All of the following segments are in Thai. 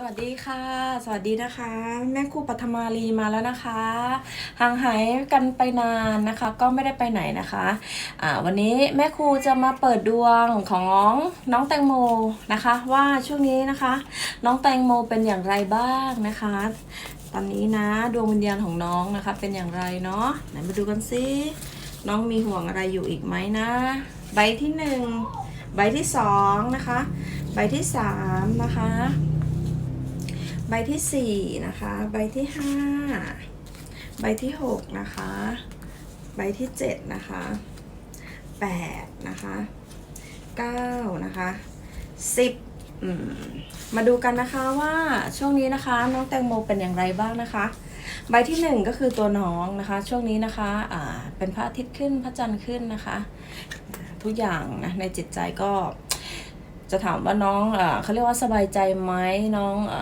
สวัสดีค่ะ สวัสดีนะคะ แม่ครูปัทมารีมาแล้วนะคะ ห่างหายกันไปนานนะคะ ก็ไม่ได้ไปไหนนะคะอ่าวันนี้แม่ครูจะมาเปิดดวงของน้องแตงโมนะคะ ว่าช่วงนี้นะคะ น้องแตงโมเป็นอย่างไรบ้างนะคะ ตอนนี้นะดวงวิญญาณของน้องนะคะ เป็นอย่างไรเนาะไหนมาดูกันซิน้องมีห่วงอะไรอยู่อีกไหมนะ ใบที่หนึ่งใบที่สองนะคะ ใบที่สามนะคะ ใบที่สี่นะคะ ใบที่ห้าใบที่หกนะคะ ใบที่เจ็ดนะคะแปดนะคะเก้านะคะสิบมาดูกันนะคะว่าช่วงนี้นะคะน้องแตงโมเป็นอย่างไรบ้างนะคะ ใบที่หนึ่งก็คือตัวน้องนะคะ ช่วงนี้นะคะอ่าเป็นพระอาทิตย์ขึ้นพระจันทร์ขึ้นนะคะ ทุกอย่างนะในจิตใจก็ จะถามว่าน้องเอเขาเรียกว่าสบายใจไหมน้องอ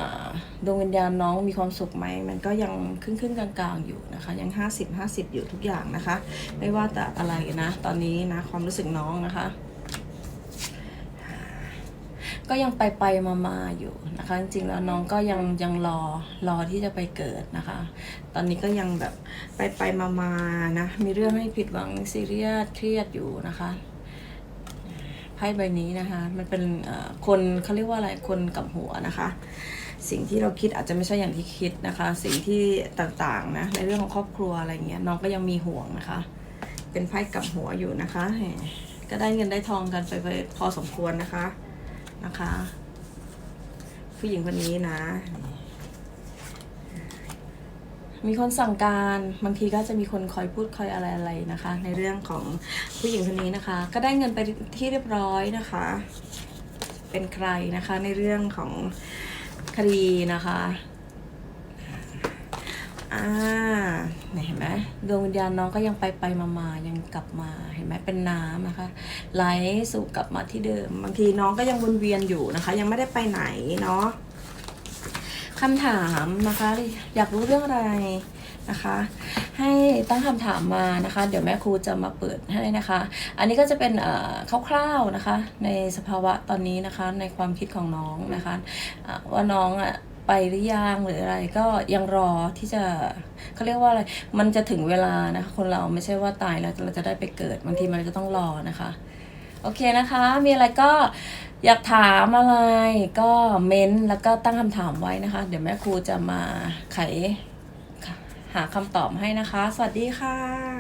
ดวงวิญญาณน้องมีความสุขไหม มันก็ยังครึ่งครึ่งกลางๆอยู่นะคะ ยัง 50 50 อยู่ทุกอย่างนะคะ ไม่ว่าแต่อะไรนะ ตอนนี้นะความรู้สึกน้องนะคะ ก็ยังไปไปมามาอยู่นะคะ จริงๆแล้วน้องก็ยังยังรอรอที่จะไปเกิดนะคะ ตอนนี้ก็ยังแบบไปไปมามานะ มีเรื่องให้ผิดหวังซีเรียสเครียดอยู่นะคะ ไพ่ใบนี้นะคะ มันเป็นคนเขาเรียกว่าอะไรคนกับหัวนะคะ สิ่งที่เราคิดอาจจะไม่ใช่อย่างที่คิดนะคะ สิ่งที่ต่างๆนะในเรื่องของครอบครัวอะไรเงี้ยน้องก็ยังมีห่วงนะคะ เป็นไพ่กับหัวอยู่นะคะ ก็ได้เงินได้ทองกันไปไปพอสมควรนะคะนะคะ ผู้หญิงคนนี้นะ มีคนสั่งการบางทีก็จะมีคนคอยพูดคอยอะไรอะไรนะคะ ในเรื่องของผู้หญิงคนนี้นะคะ ก็ได้เงินไปที่เรียบร้อยนะคะ เป็นใครนะคะในเรื่องของคดีนะคะอ่าเนี่ยเห็นไหมดวงวิญญาณน้องก็ยังไปไปมามายังกลับมาเห็นไหมเป็นน้ำนะคะไหลสู่กลับมาที่เดิม บางทีน้องก็ยังวนเวียนอยู่นะคะ ยังไม่ได้ไปไหนเนาะ คำถามนะคะ อยากรู้เรื่องอะไรนะคะ ให้ตั้งคำถามมานะคะ เดี๋ยวแม่ครูจะมาเปิดให้นะคะ อันนี้ก็จะเป็นคร่าวๆนะคะ ในสภาวะตอนนี้นะคะในความคิดของน้องนะคะะว่าน้องอะไปหรือยังหรืออะไรก็ยังรอที่จะเขาเรียกว่าอะไรมันจะถึงเวลานะคะคนเราไม่ใช่ว่าตายแล้วเราจะได้ไปเกิดบางทีมันจะต้องรอนะคะ โอเคนะคะ มีอะไรก็อยากถามอะไรก็เม้นต์แล้วก็ตั้งคำถามไว้นะคะ เดี๋ยวแม่ครูจะมาไขหาคำตอบให้นะคะ สวัสดีค่ะ